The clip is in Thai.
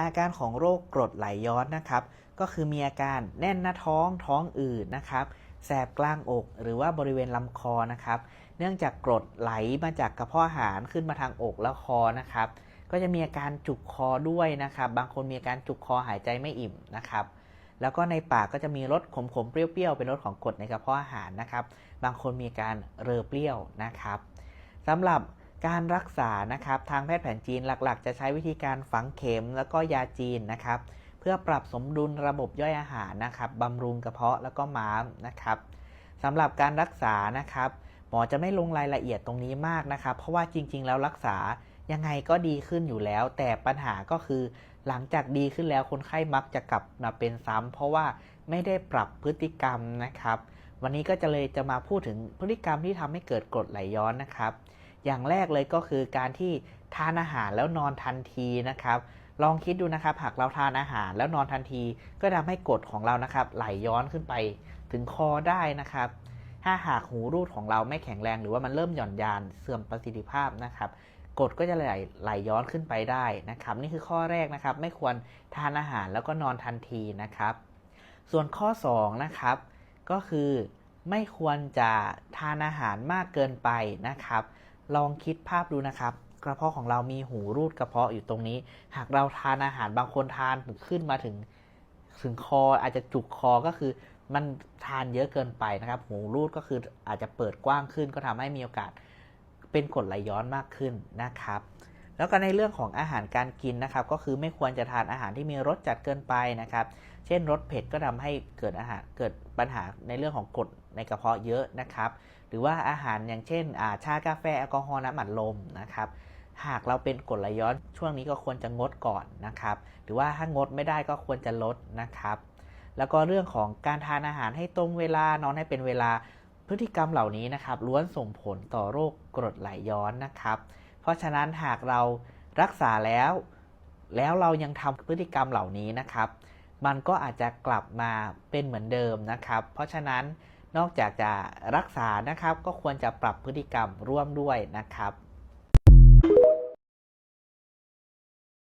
อาการของโรคกรดไหลย้อนนะครับ ก็คือมีอาการแน่นหน้าท้องท้องอืดนะครับ แสบกลางอก หรือว่าบริเวณลำคอนะครับ เนื่องจากกรดไหลมาจากกระเพาะอาหารขึ้นมาทางอกและคอนะครับ ก็จะมีอาการจุกคอด้วยนะครับ บางคนมีอาการจุกคอหายใจไม่อิ่มนะครับ แล้วก็ในปากก็จะมีรสขมๆเปรี้ยวๆ เป็นรสของกรดในกระเพาะอาหารนะครับ บางคนมีอาการเรอเปรี้ยวนะครับสำหรับ การรักษานะครับทางแพทย์แผนจีนหลักๆ จะใช้วิธีการฝังเข็มแล้วก็ยาจีนนะครับ เพื่อปรับสมดุลระบบย่อยอาหารนะครับบำรุงกระเพาะแล้วก็ม้ามนะครับสำหรับการรักษานะครับหมอจะไม่ลงรายละเอียดตรงนี้มากนะครับ เพราะว่าจริง ๆ แล้วรักษายังไงก็ดีขึ้นอยู่แล้ว แต่ปัญหาก็คือหลังจากดีขึ้นแล้วคนไข้มักจะกลับมาเป็นซ้ำเพราะว่าไม่ได้ปรับพฤติกรรมนะครับ วันนี้ก็จะเลยจะมาพูดถึงพฤติกรรมที่ทำให้เกิดกรดไหลย้อนนะครับ อย่างแรกเลยก็คือการที่ทานอาหารแล้วนอนทันทีนะครับลองคิดดูนะครับหากเราทานอาหารแล้วนอนทันที ก็ทำให้กรดของเรานะครับ ไหลย้อนขึ้นไปถึงคอได้นะครับ ถ้าหากหูรูดของเราไม่แข็งแรงหรือว่ามันเริ่มหย่อนยานเสื่อมประสิทธิภาพนะครับกรดก็จะไหลไหลย้อนขึ้นไปได้นะครับ นี่คือข้อแรกนะครับ ไม่ควรทานอาหารแล้วก็นอนทันทีนะครับ ส่วนข้อ2นะครับก็คือไม่ควรจะทานอาหารมากเกินไปนะครับ ลองคิดภาพดูนะครับ กระเพาะของเรามีหูรูดกระเพาะอยู่ตรงนี้ หากเราทานอาหารบางคนทานขึ้นมาถึงถึงคออาจจะจุกคอก็คือมันทานเยอะเกินไปนะครับ หูรูดก็คืออาจจะเปิดกว้างขึ้น ก็ทำให้มีโอกาสเป็นกรดไหลย้อนมากขึ้นนะครับ แล้วก็ในเรื่องของอาหารการกินนะครับ ก็คือไม่ควรจะทานอาหารที่มีรสจัดเกินไปนะครับ เช่นรสเผ็ดก็ทำให้เกิดอาหารเกิดปัญหาในเรื่องของกรดในกระเพาะเยอะนะครับ หรือว่าอาหารอย่างเช่นชากาแฟแอลกอฮอล์น้ำอัดลมนะครับหากเราเป็นกรดไหลย้อนช่วงนี้ก็ควรจะงดก่อนนะครับ หรือว่าถ้างดไม่ได้ก็ควรจะลดนะครับ แล้วก็เรื่องของการทานอาหารให้ตรงเวลานอนให้เป็นเวลาพฤติกรรมเหล่านี้นะครับล้วนส่งผลต่อโรคกรดไหลย้อนนะครับ ราะฉะนั้นหากเรารักษาแล้ว แล้วเรายังทำพฤติกรรมเหล่านี้นะครับ มันก็อาจจะกลับมาเป็นเหมือนเดิมนะครับ เพราะฉะนั้นนอกจากจะรักษานะครับ ก็ควรจะปรับพฤติกรรมร่วมด้วยนะครับ